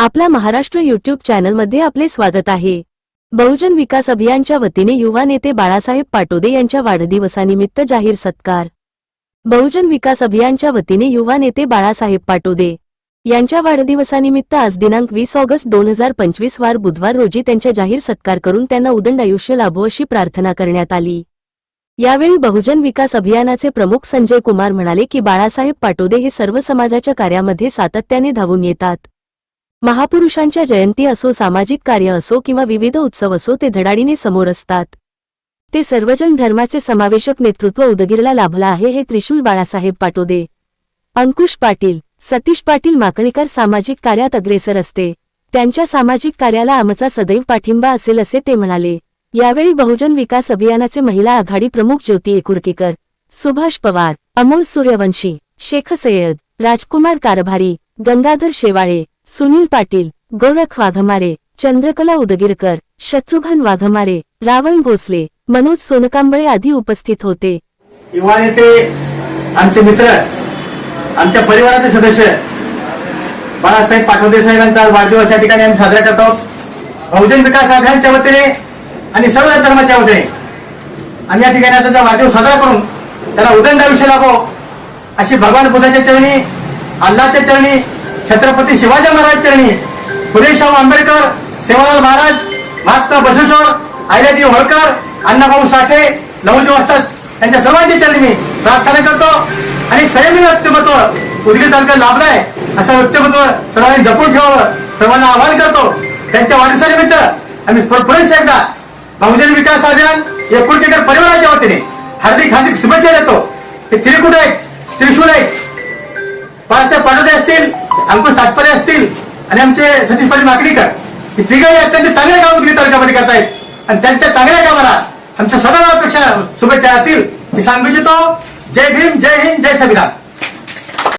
आपला महाराष्ट्र युट्यूब चॅनलमध्ये आपले स्वागत आहे. बहुजन विकास अभियानच्या वतीने युवा नेते बाळासाहेब पाटोदे यांच्या वाढदिवसानिमित्त जाहीर सत्कार. बहुजन विकास अभियानच्या वतीने युवा नेते बाळासाहेब पाटोदे यांच्या वाढदिवसानिमित्त आज दिनांक वीस ऑगस्ट दोन हजार पंचवीस वार बुधवार रोजी त्यांच्या जाहीर सत्कार करून त्यांना उदंड आयुष्य लाभो अशी प्रार्थना करण्यात आली. यावेळी बहुजन विकास अभियानाचे प्रमुख संजय कुमार म्हणाले की बाळासाहेब पाटोदे हे सर्व समाजाच्या कार्यामध्ये सातत्याने धावून येतात. महापुरुषांच्या जयंती असो सामाजिक कार्य असो किंवा विविध उत्सव असो ते धडाडीने समोर असतात. ते सर्वजन धर्माचे समावेशक नेतृत्व उदगीरला लाभलं आहे हे त्रिशूल बाळासाहेब पाटोदे. अंकुश पाटील सतीश पाटील माकणीकर सामाजिक कार्यात अग्रेसर असते. त्यांच्या सामाजिक कार्याला आमचा सदैव पाठिंबा असेल असे ते म्हणाले. यावेळी बहुजन विकास अभियानाचे महिला आघाडी प्रमुख ज्योती एकुर्केकर सुभाष पवार अमोल सूर्यवंशी शेख सय्यद राजकुमार कारभारी गंगाधर शेवाळे सुनील पाटील गोरख वाघमारे चंद्रकला उदगीरकर शत्रुघ्न वाघमारे रावण भोसले मनोज सोनकांबळे आदी उपस्थित होते. आमचे मित्र आमच्या परिवाराचे सदस्य बाळासाहेब पाठवते साहेबांचा आज वाढदिवस या ठिकाणी आम्ही साजरा करतो. आहोत बहुजन विकास अभियानच्या वतीने आणि सर्व धर्माच्या वतीने आम्ही या ठिकाणी आता त्याचा वाढदिवस साजरा करून त्याला उदंड आयुष्य लाभो अशी भगवान बुद्धाच्या चरणी अल्लाच्या चरणी छत्रपती शिवाजी महाराज चरणी. फुले आंबेडकर सेवालाल महाराज महात्मा बसवेश्वर अहिल्यादेवी होळकर अण्णाभाऊ साठे नवजी वाजता त्यांच्या सर्वांच्या चरणी मी प्रार्थना करतो. आणि संयमी व्यक्तिमत्व उदगीर तालुक्यात लाभलाय असं व्यक्तिमत्व सर्वांनी जपून ठेवावं सर्वांना आवाहन करतो. त्यांच्या वाढदिवसानिमित्त आम्ही पुरेश एकदा बहुजन विकास अभियान एकुलकेकर परिवाराच्या वतीने हार्दिक हार्दिक शुभेच्छा देतो. ते त्रिकुट आहेत त्रिशूल आहेत. बाळासाहेब पाटोदे असतील. अंकुश ताटपरे असतील. आणि आमचे सतीश पाटील माकडीकर. हे तिघही अत्यंत चांगले काम उदगीर तालुक्यामध्ये करतायत. आणि त्यांच्या चांगल्या कामाला आमच्या सदैव अपेक्षा शुभेच्छा राहतील मी सांगू इच्छितो जय भीम जय हिंद जय संविधान.